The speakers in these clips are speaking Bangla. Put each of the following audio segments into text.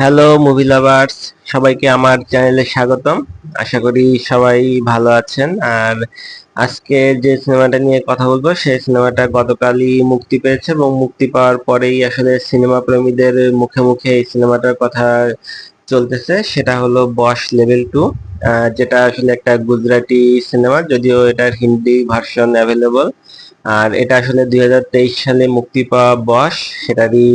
হ্যালো মুভি লাভার্স সবাইকে আমার চ্যানেলে স্বাগতম। আশা করি সবাই ভালো আছেন। আর আজকে যে সিনেমাটা নিয়ে কথা বলব, সেই সিনেমাটা গতকালই মুক্তি পেয়েছে এবং মুক্তি পাওয়ার পরেই আসলে সিনেমা প্রেমীদের মুখে মুখে এই সিনেমাটার কথা চলতেছে। সেটা হলো বস লেভেল টু যেটা আসলে একটা গুজরাটি সিনেমা যদিও এটার হিন্দি ভার্সন অ্যাভেলেবল আর এটা আসলে দুই হাজার তেইশ সালে মুক্তি পাওয়া বস সেটারই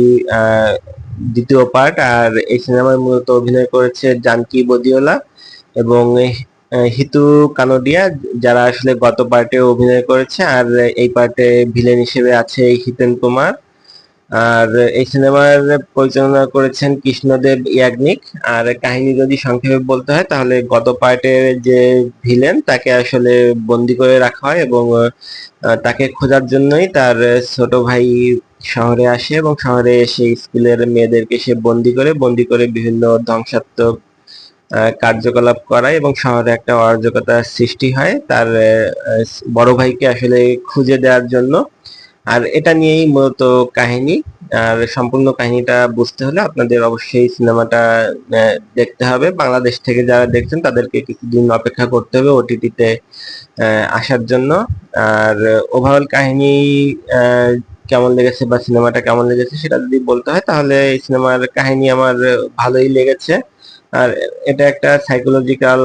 দ্বিতীয় পার্ট আর এই সিনেমায় মূলত অভিনয় করেছে জানকি বদিওলা এবং হিতু কানোডিয়া, যারা আসলে গত পার্টে অভিনয় করেছে, আর এই পার্টে ভিলেন হিসেবে আছে হিতেন কুমার। আর এই সিনেমার পরিচালনা করেছেন কৃষ্ণদেব ইয়াগনিক। আর কাহিনী যদি সংক্ষেপে বলতে হয়, তাহলে গত পার্টের যে ভিলেন, তাকে আসলে বন্দি করে রাখা হয় এবং তাকে খোঁজার জন্যই তার ছোট ভাই শহরে আসে এবং শহরে এসে স্কুলের মেয়েদেরকে সে বন্দি করে বন্দি করে বিভিন্ন ধ্বংসাত্মক কার্যকলাপ করায় এবং শহরে একটা অরাজকতার সৃষ্টি হয়। তার বড় ভাইকে আসলে খুঁজে দেওয়ার জন্য আর এটা নিয়েই মূলত কাহিনী। আর সম্পূর্ণ কাহিনীটা বুঝতে হলে আপনাদের অবশ্যই সিনেমাটা দেখতে হবে। বাংলাদেশ থেকে যারা দেখছেন, তাদেরকে কিছুদিন অপেক্ষা করতে হবে ওটিটিতে আসার জন্য। আর ওভারঅল কাহিনী কেমন লেগেছে বা সিনেমাটা কেমন লেগেছে সেটা যদি বলতে হয়, তাহলে এই সিনেমার কাহিনী আমার ভালোই লেগেছে। আর এটা একটা psychological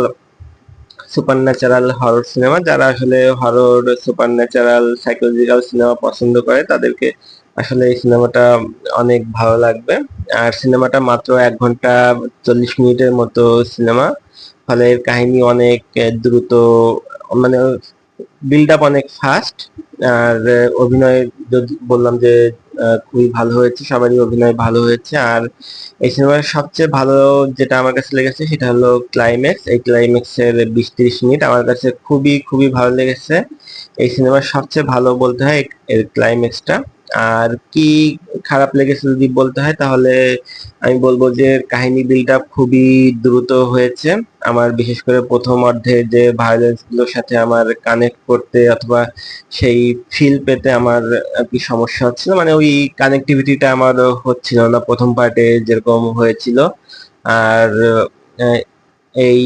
supernatural horror cinema যারা আসলে horror supernatural psychological cinema পছন্দ করে, তাদেরকে আসলে এই সিনেমাটা অনেক ভালো লাগবে। আর সিনেমাটা মাত্র এক ঘণ্টা চল্লিশ মিনিটের মতো সিনেমা ফলে এর কাহিনী অনেক দ্রুত মানে বিল্ড আপ অনেক ফাস্ট আর অভিনয় যদি বললাম যে খুবই ভালো হয়েছে, সবারই অভিনয় ভালো হয়েছে। আর এই সিনেমার সবচেয়ে ভালো যেটা আমার কাছে লেগেছে সেটা হলো ক্লাইম্যাক্স এই ক্লাইম্যাক্সের বিশ তিরিশ মিনিট আমার কাছে খুবই খুবই ভালো লেগেছে। এই সিনেমার সবচেয়ে ভালো বলতে হয় এর ক্লাইম্যাক্সটা আর কি খারাপ লেগেছে যদি বলতে হয়, তাহলে আমি বলব যে কাহিনী বিল্ড আপ খুবই দ্রুত হয়েছে। আমার বিশেষ করে প্রথম অর্ধে যে ভায়োলেন্সগুলোর সাথে আমার কানেক্ট করতে অথবা সেই ফিল পেতে আমার কি সমস্যা হচ্ছিল। মানে ওই কানেক্টিভিটিটা আমার হচ্ছিল না প্রথম পার্টে যেরকম হয়েছিল। আর এই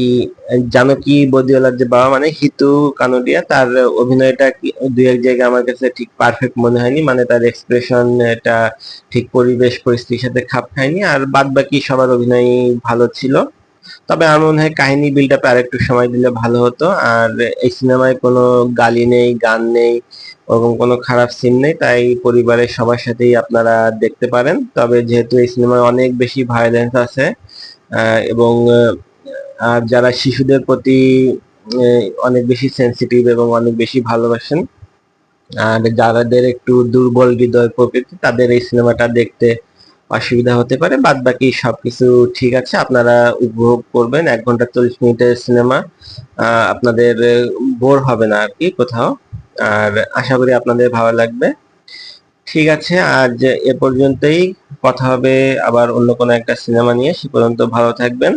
জানকী বদিওয়ালার যে বাবা মানে হিতু কানোডিয়া, তার অভিনয়টা দুই এক জায়গায় আমার কাছে ঠিক পারফেক্ট মনে হয়নি মানে তার এক্সপ্রেশন এটা ঠিক পরিবেশ পরিস্থিতির সাথে খাপ খায়নি, আর বাদ বাকি সবার অভিনয় ভালো ছিল। তবে আমার মনে হয় কাহিনী বিল্ড আপে আরেকটু সময় দিলে ভালো হতো, আর এই সিনেমায় কোনো গালি নেই, গান নেই, ওরকম কোনো খারাপ সিন নেই, তাই পরিবারের সবার সাথেই আপনারা দেখতে পারেন। তবে যেহেতু এই সিনেমায় অনেক বেশি ভায়োলেন্স আছে এবং আর যারা শিশুদের প্রতি অনেক বেশি সেনসিটিভ এবং অনেক বেশি ভালোবাসেন, আর যাদের একটু দুর্বল হৃদয় প্রকৃতি, তাদের এই সিনেমাটা দেখতে অসুবিধা হতে পারে। বাদ বাকি সবকিছু ঠিক আছে, আপনারা উপভোগ করবেন। এক ঘণ্টা চল্লিশ মিনিটের সিনেমা আপনাদের বোর হবে না আর কি কোথাও। আর আশা করি আপনাদের ভালো লাগবে। ঠিক আছে, আজ এ পর্যন্তই। কথা হবে আবার অন্য কোনো একটা সিনেমা নিয়ে। সে পর্যন্ত ভালো থাকবেন।